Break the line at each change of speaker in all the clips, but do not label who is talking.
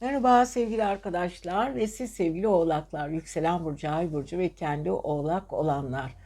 Merhaba sevgili arkadaşlar ve siz sevgili oğlaklar, yükselen burcu, ay burcu ve kendi oğlak olanlar.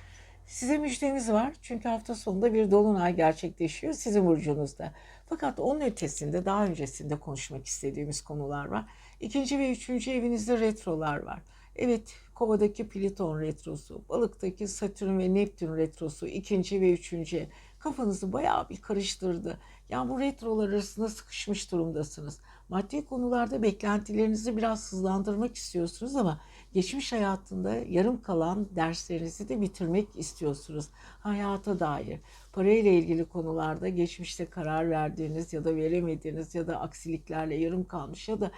Size müjdemiz var çünkü hafta sonunda bir dolunay gerçekleşiyor sizin burcunuzda. Fakat onun ötesinde daha öncesinde konuşmak istediğimiz konular var. İkinci ve üçüncü evinizde retrolar var. Evet kovadaki Plüton retrosu, balıktaki Satürn ve Neptün retrosu ikinci ve üçüncü kafanızı bayağı bir karıştırdı. Yani bu retrolar arasında sıkışmış durumdasınız. Maddi konularda beklentilerinizi biraz hızlandırmak istiyorsunuz ama geçmiş hayatında yarım kalan derslerinizi de bitirmek istiyorsunuz. Hayata dair, parayla ilgili konularda geçmişte karar verdiğiniz ya da veremediğiniz ya da aksiliklerle yarım kalmış ya da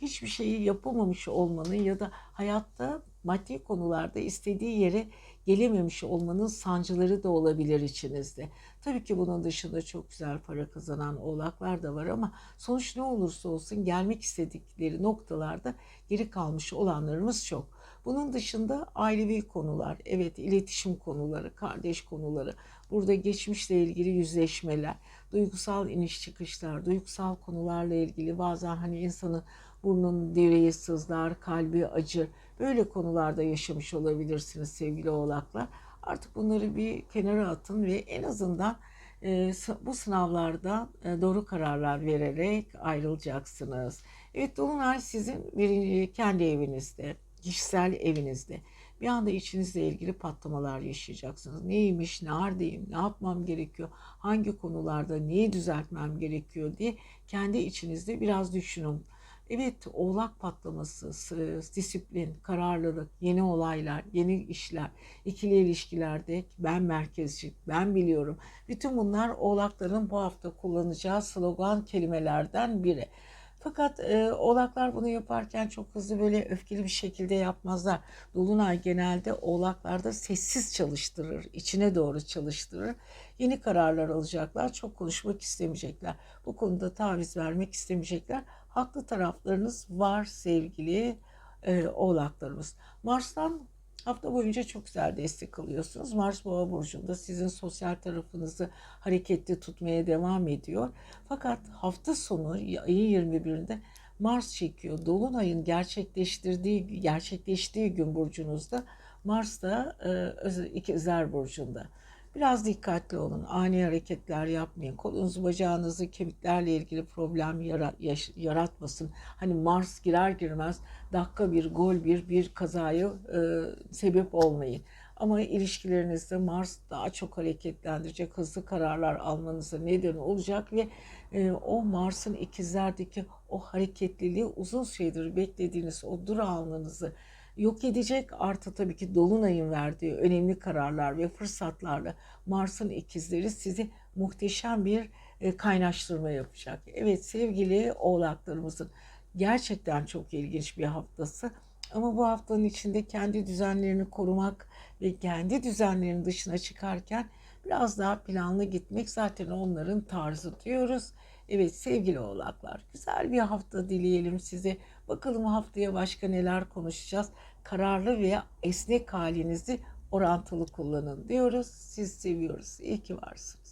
hiçbir şeyi yapamamış olmanın ya da hayatta maddi konularda istediği yere gelememiş olmanın sancıları da olabilir içinizde. Tabii ki bunun dışında çok güzel para kazanan oğlaklar da var ama sonuç ne olursa olsun gelmek istedikleri noktalarda geri kalmış olanlarımız çok. Bunun dışında ailevi konular, evet iletişim konuları, kardeş konuları, burada geçmişle ilgili yüzleşmeler, duygusal iniş çıkışlar, duygusal konularla ilgili bazen hani insanın burnun direği sızlar, kalbi acır. Böyle konularda yaşamış olabilirsiniz sevgili oğlaklar. Artık bunları bir kenara atın ve en azından e, bu sınavlarda e, doğru kararlar vererek ayrılacaksınız. Evet Dolunay sizin birinci, kendi evinizde, kişisel evinizde. Bir anda içinizle ilgili patlamalar yaşayacaksınız. Neymiş, neredeyim, ne yapmam gerekiyor, hangi konularda neyi düzeltmem gerekiyor diye kendi içinizde biraz düşünün. Evet, oğlak patlaması, disiplin, kararlılık, yeni olaylar, yeni işler, ikili ilişkilerde ben merkezci, ben biliyorum. Bütün bunlar oğlakların bu hafta kullanacağı slogan kelimelerden biri. Fakat e, oğlaklar bunu yaparken çok hızlı böyle öfkeli bir şekilde yapmazlar. Dolunay genelde oğlaklarda sessiz çalıştırır, içine doğru çalıştırır. Yeni kararlar alacaklar, çok konuşmak istemeyecekler. Bu konuda taviz vermek istemeyecekler. Haklı taraflarınız var sevgili e, oğlaklarımız. Mars'tan Hafta boyunca çok güzel destek alıyorsunuz. Mars Boğa burcunda sizin sosyal tarafınızı hareketli tutmaya devam ediyor. Fakat hafta sonu ayın 21'inde Mars çekiyor. Dolunayın gerçekleştirdiği gerçekleştiği gün burcunuzda Mars da e, ikizler burcunda. Biraz dikkatli olun. Ani hareketler yapmayın. Kolunuzu, bacağınızı, kemiklerle ilgili problem yaratmasın. Hani Mars girer girmez dakika bir, gol bir, bir kazayı e, sebep olmayın. Ama ilişkilerinizde Mars daha çok hareketlendirecek, hızlı kararlar almanıza neden olacak ve e, o Mars'ın ikizlerdeki o hareketliliği uzun süredir beklediğiniz o durağanlığınızı yok edecek. Artı tabii ki Dolunay'ın verdiği önemli kararlar ve fırsatlarla Mars'ın ikizleri sizi muhteşem bir e, kaynaştırma yapacak. Evet sevgili oğlaklarımızın gerçekten çok ilginç bir haftası. Ama bu haftanın içinde kendi düzenlerini korumak ve kendi düzenlerinin dışına çıkarken biraz daha planlı gitmek zaten onların tarzı diyoruz. Evet sevgili oğlaklar güzel bir hafta dileyelim size. Bakalım haftaya başka neler konuşacağız. Kararlı ve esnek halinizi orantılı kullanın diyoruz. Siz seviyoruz. İyi ki varsınız.